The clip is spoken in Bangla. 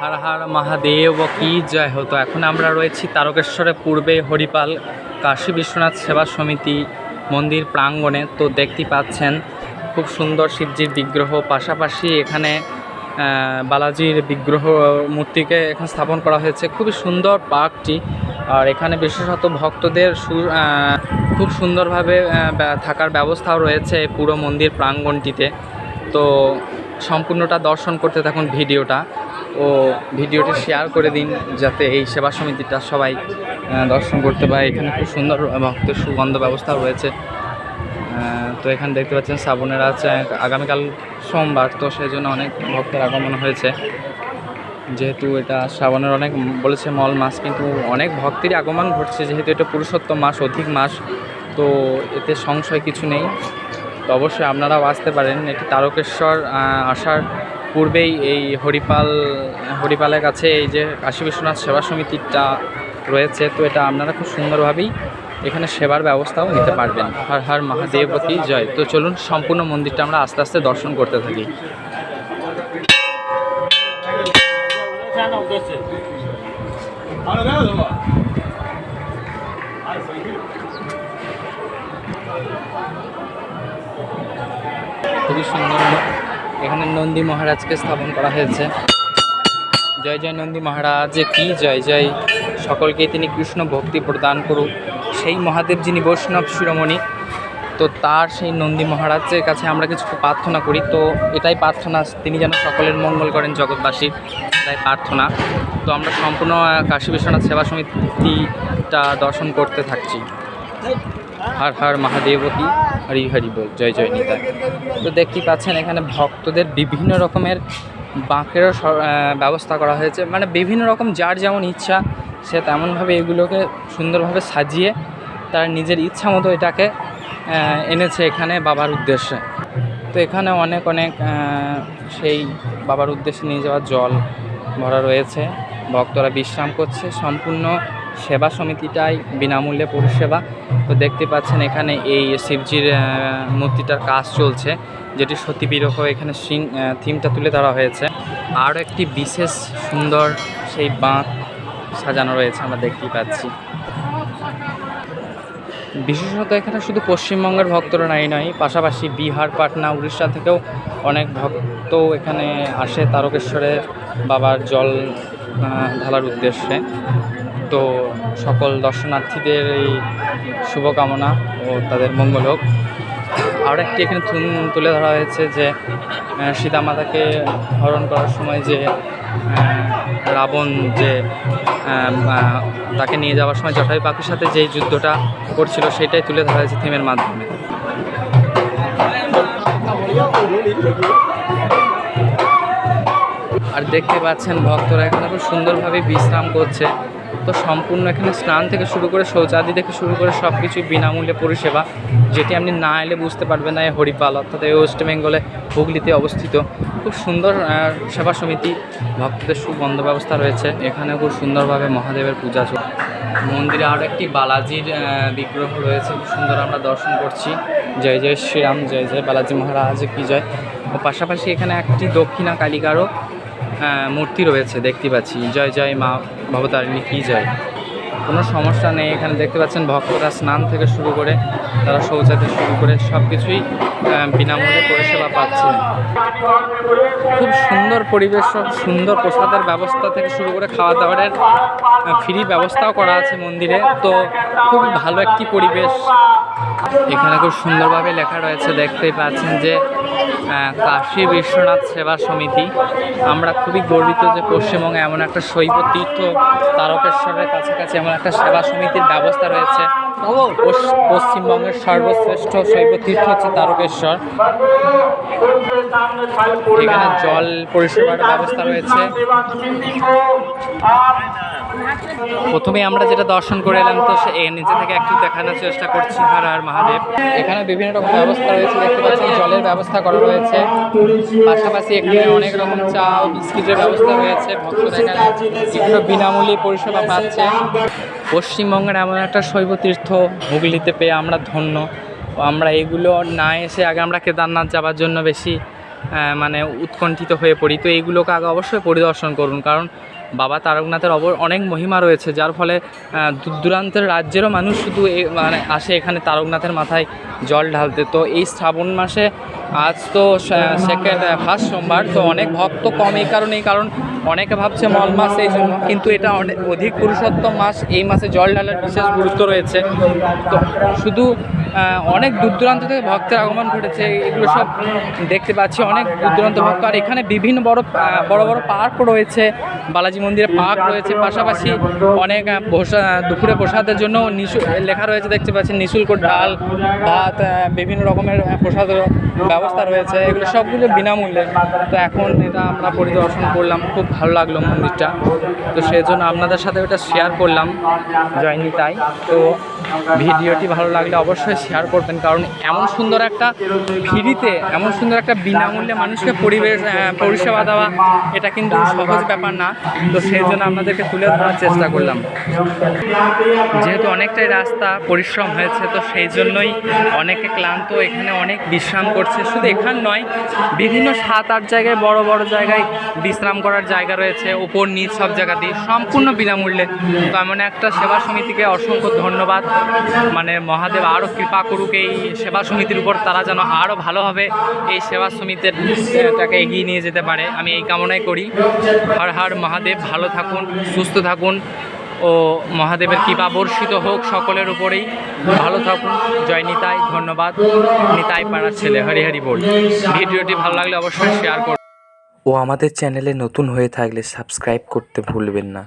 হর হর মহাদেব কি জয় হতো। এখন আমরা রয়েছি তারকেশ্বরে পূর্বে হরিপাল, কাশী বিশ্বনাথ সেবা সমিতি মন্দির প্রাঙ্গণে। তো দেখতে পাচ্ছেন, খুব সুন্দর শিবজির বিগ্রহ। পাশাপাশি এখানে বালাজির বিগ্রহ মূর্তিকে এখানে স্থাপন করা হয়েছে। খুবই সুন্দর পার্কটি। আর এখানে বিশেষত ভক্তদের খুব সুন্দরভাবে থাকার ব্যবস্থাও রয়েছে পুরো মন্দির প্রাঙ্গণটিতে। তো সম্পূর্ণটা দর্শন করতে থাকুন ভিডিওটা। ও ভিডিওটি শেয়ার করে দিন যাতে এই সেবা সমিতিটা সবাই দর্শন করতে পারে। এখানে খুব সুন্দর ভক্তের সুগন্ধ ব্যবস্থা রয়েছে। তো এখানে দেখতে পাচ্ছেন শ্রাবণের আছে। আগামীকাল সোমবার, তো সেই জন্য অনেক ভক্তের আগমন হয়েছে। যেহেতু এটা শ্রাবণের অনেক বলেছে মল মাস, কিন্তু অনেক ভক্তেরই আগমন ঘটছে। যেহেতু এটা পুরুষোত্তম মাস, অধিক মাস, তো এতে সংশয় কিছু নেই। তো অবশ্যই আপনারাও আসতে পারেন। এটি তারকেশ্বর আসার পূর্বেই এই হরিপাল, হরিপালের কাছে এই যে কাশী বিশ্বনাথ সেবা সমিতিটা রয়েছে, তো এটা আপনারা খুব সুন্দরভাবেই এখানে সেবার ব্যবস্থাও নিতে পারবেন। হর হর মহাদেবতী জয়। তো চলুন, সম্পূর্ণ মন্দিরটা আমরা আস্তে আস্তে দর্শন করতে থাকি। খুবই সুন্দর এখানে নন্দী মহারাজকে স্থাপন করা হয়েছে। জয় জয় নন্দী মহারাজ কি জয় জয়। সকলকে তিনি কৃষ্ণ ভক্তি প্রদান করুক। সেই মহাদেব যিনি বৈষ্ণব শিরোমণি, তো তার সেই নন্দী মহারাজের কাছে আমরা কিছু প্রার্থনা করি। তো এটাই প্রার্থনা, তিনি যেন সকলের মঙ্গল করেন জগৎবাসীর তাই প্রার্থনা। তো আমরা সম্পূর্ণ কাশী বিশ্বনাথ সেবা সমিতিটা দর্শন করতে থাকছি। হর হর মহাদেবতী হরি হরি বল, জয় জয় নিতাই তো দেখতেই পাচ্ছেন এখানে ভক্তদের বিভিন্ন রকমের বাঁকেরও ব্যবস্থা করা হয়েছে। মানে বিভিন্ন রকম যার যেমন ইচ্ছা, সে তেমনভাবে এগুলোকে সুন্দরভাবে সাজিয়ে তার নিজের ইচ্ছা মতো এটাকে এনেছে এখানে বাবার উদ্দেশ্যে। তো এখানে অনেক অনেক সেই বাবার উদ্দেশ্যে নিয়ে যাওয়ার জল ভরা রয়েছে। ভক্তরা বিশ্রাম করছে। সম্পূর্ণ সেবা সমিতিটাই বিনামূল্যে পরিষেবা। তো দেখতে পাচ্ছেন এখানে এই শিবজির মূর্তিটার কাজ চলছে, যেটি সত্যি বিরহ এখানে সিং থিমটা তুলে ধরা হয়েছে। আরও একটি বিশেষ সুন্দর সেই বাঁক সাজানো রয়েছে আমরা দেখতেই পাচ্ছি। বিশেষত এখানে শুধু পশ্চিমবঙ্গের ভক্তরা নাই নয় পাশাপাশি বিহার, পাটনা, উড়িষ্যা থেকেও অনেক ভক্ত এখানে আসে। তারকেশ্বরের বাবার জল ঢালার উদ্দেশ্যে। তো সকল দর্শনার্থীদের এই শুভকামনা ও তাদের মঙ্গল হোক আর একটি এখানে তুলে ধরা হয়েছে যে সীতামাতাকে হরণ করার সময় যে রাবণ যে তাকে নিয়ে যাওয়ার সময় জটায়ু পাখির সাথে যেই যুদ্ধটা করছিল, সেটাই তুলে ধরা হয়েছে থিমের মাধ্যমে। আর দেখতে পাচ্ছেন ভক্তরা এখানে খুব সুন্দরভাবে বিশ্রাম করছে। তো সম্পূর্ণ এখানে স্নান থেকে শুরু করে শৌচাদি থেকে শুরু করে সব কিছুই বিনামূল্যে পরিষেবা, যেটি আপনি না এলে বুঝতে পারবেন না, এই হরিপাল অর্থাৎ এই ওয়েস্ট বেঙ্গলে হুগলিতে অবস্থিত। খুব সুন্দর সেবা সমিতি, ভক্তদের সুবন্ধ ব্যবস্থা রয়েছে। এখানে খুব সুন্দরভাবে মহাদেবের পূজা চলছে মন্দিরে আরও একটি বালাজির বিগ্রহ রয়েছে। খুব সুন্দর আমরা দর্শন করছি। জয় জয় শ্রীরাম, জয় জয় বালাজি মহারাজ, কি জয়। ও পাশাপাশি এখানে একটি দক্ষিণা কালিকারও মূর্তি রয়েছে, দেখতে পাচ্ছি। জয় জয় মা ভবতারিণী, কী জয়। কোনো সমস্যা নেই, এখানে দেখতে পাচ্ছেন ভক্তরা স্নান থেকে শুরু করে, তারা শৌচাতে শুরু করে সব কিছুই বিনামূল্যে পরিষেবা পাচ্ছে। খুব সুন্দর পরিবেশ সুন্দর প্রসাদের ব্যবস্থা থেকে শুরু করে খাওয়া দাওয়ারের ফ্রি ব্যবস্থাও করা আছে মন্দিরে। তো খুব ভালো একটি পরিবেশ। এখানে খুব সুন্দরভাবে লেখা রয়েছে দেখতেই পাচ্ছেন যে কাশী বিশ্বনাথ সেবা সমিতি। আমরা খুবই গর্বিত যে পশ্চিমবঙ্গে এমন একটা শৈব তীর্থ তারকেশ্বরের কাছাকাছি এমন একটা সেবা সমিতির ব্যবস্থা রয়েছে। পশ- পশ্চিমবঙ্গের সর্বশ্রেষ্ঠ শৈব তীর্থ হচ্ছে তারকেশ্বর। এখানে জল পরিষেবার ব্যবস্থা রয়েছে। প্রথমে আমরা যেটা দর্শন করে এলাম তো সে নিচে থেকে একটু দেখানোর চেষ্টা করছি। হর হর মহাদেব। এখানে বিভিন্ন রকম ব্যবস্থা রয়েছে। দেখতে পাচ্ছি জলের ব্যবস্থা করা রয়েছে। পাশাপাশি এখানে অনেক রকম চা বিস্কিটের ব্যবস্থা রয়েছে। ভক্তরা এখানে এগুলো বিনামূল্যে পরিষেবা পাচ্ছে। পশ্চিমবঙ্গের এমন একটা শৈব তীর্থ হুগলিতে পেয়ে আমরা ধন্য। আমরা এগুলো না এসে আগে আমরা কেদারনাথ যাওয়ার জন্য বেশি মানে উৎকণ্ঠিত হয়ে পড়ি। তো এইগুলোকে আগে অবশ্যই পরিদর্শন করুন। কারণ বাবা তারকনাথের অবর অনেক মহিমা রয়েছে, যার ফলে দূর দূরান্তের রাজ্যেরও মানুষ শুধু মানে আসে এখানে তারকনাথের মাথায় জল ঢালতে। তো এই শ্রাবণ মাসে আজ তো সেকেন্ড ফার্স্ট সোমবার, তো অনেক ভক্ত কম এই কারণেই, কারণ অনেকে ভাবছে মল মাস এই জন্য, কিন্তু এটা অনেক অধিক পুরুষোত্তম মাস, এই মাসে জল ঢালার বিশেষ গুরুত্ব রয়েছে। তো শুধু অনেক দূর দূরান্ত থেকে ভক্তের আগমন ঘটেছে এগুলো সব দেখতে পাচ্ছি অনেক দূর দূরান্ত ভক্ত। আর এখানে বিভিন্ন বড় বড় বড় পার্ক রয়েছে বালাজি মন্দিরে পার্ক রয়েছে পাশাপাশি অনেক দুপুরে প্রসাদের জন্য নিশু লেখা রয়েছে দেখতে পাচ্ছি নিঃশুল্ক ডাল ভাত বিভিন্ন রকমের আহ, প্রসাদের ব্যবস্থা রয়েছে এগুলো সবগুলো বিনামূল্যে। তো এখন এটা আমরা পরিদর্শন করলাম খুব ভালো লাগল মন্দিরটা। তো সেই জন্য আপনাদের সাথে ওটা শেয়ার করলাম। জয়নি তাই। তো ভিডিওটি ভালো লাগলে অবশ্যই শেয়ার করবেন, কারণ এমন সুন্দর একটা ফ্রিতে, এমন সুন্দর একটা বিনামূল্যে মানুষকে পরিবেশ পরিষেবা দেওয়া, এটা কিন্তু সহজ ব্যাপার না। তো সেই জন্য আপনাদেরকে তুলে ধরার চেষ্টা করলাম। যেহেতু অনেকটাই রাস্তা, পরিশ্রম হয়েছে, তো সেই জন্যই অনেকে ক্লান্ত, এখানে অনেক বিশ্রাম করছে। শুধু এখান নয়, বিভিন্ন সাত আট জায়গায় বড় বড় জায়গায় বিশ্রাম করার জায়গা রয়েছে, ওপর, নিচ সব জায়গাতেই, সম্পূর্ণ বিনামূল্যে। তো এমন একটা সেবা সমিতিকে অসংখ্য ধন্যবাদ। মানে মহাদেব আরও কৃপা করুক এই সেবা সমিতির উপর, তারা যেন আরও ভালোভাবে এই সেবা সমিতিটাকে এগিয়ে নিয়ে যেতে পারে। আমি এই কামনাই করি। হর হর মহাদেব, ভালো থাকুন, সুস্থ থাকুন ও মহাদেবের কৃপা বর্ষিত হোক সকলের উপরেই। ভালো থাকুন। জয় নিতাই, ধন্যবাদ। নিতাই পাড়ার ছেলে, হরি হরি বল। ভিডিওটি ভালো লাগলে অবশ্যই শেয়ার করুন। ও আমাদের চ্যানেলে নতুন হয়ে থাকলে সাবস্ক্রাইব করতে ভুলবেন না।